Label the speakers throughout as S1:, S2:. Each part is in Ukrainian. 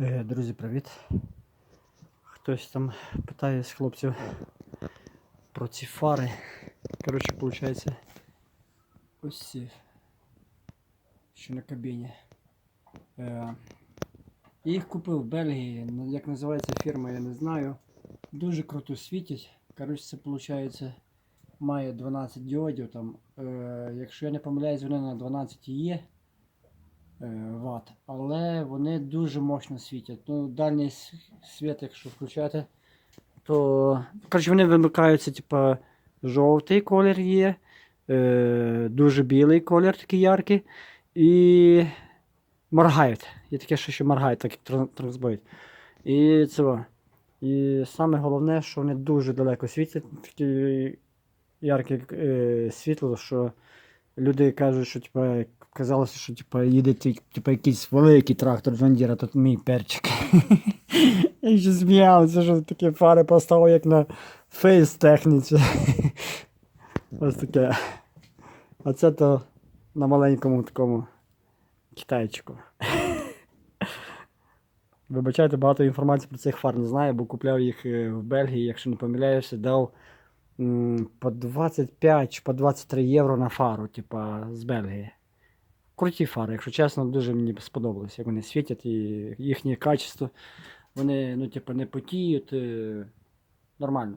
S1: Е, Друзі, привіт. Хтось там питає з хлопців про ці фари. Коротше, виходить, ось ці, що на кабіні. Е, їх купив в Бельгії, як називається фірма, я не знаю. Дуже круто світять. Коротше, це виходить, має 12 діодів там. Е, якщо я не помиляюсь, вони на 12 є Вт, але вони дуже мощно світять. Ну, дальній світ, якщо включати, то коротше, вони вимикаються, типа, жовтий колір є, е, дуже білий колір такий яркий, і моргають. Є таке, що ще моргають, так як тр- транспоють. І це. І саме головне, що вони дуже далеко світять, таке ярке е, світло, що люди кажуть, що типа, казалося, що типа, їде типа, якийсь великий трактор Джондіра, тут мій перчик. Я ще сміявся, що такі фари поставив, як на фейс техніці. Ось таке. А це то на маленькому такому китайчику. Вибачайте, багато інформації про цих фар не знаю, бо купляв їх е, в Бельгії, якщо не помиляюся, дав по 25 чи по 23 євро на фару, типа з Бельгії. Круті фари, якщо чесно, дуже мені сподобалось, як вони світять і їхнє качество. Вони, ну, типу, не потіють. е, Нормально.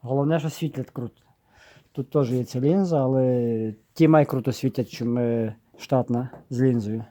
S1: Головне, що світлять круто. Тут теж є ця лінза, але ті май круто світять, чим штатна з лінзою.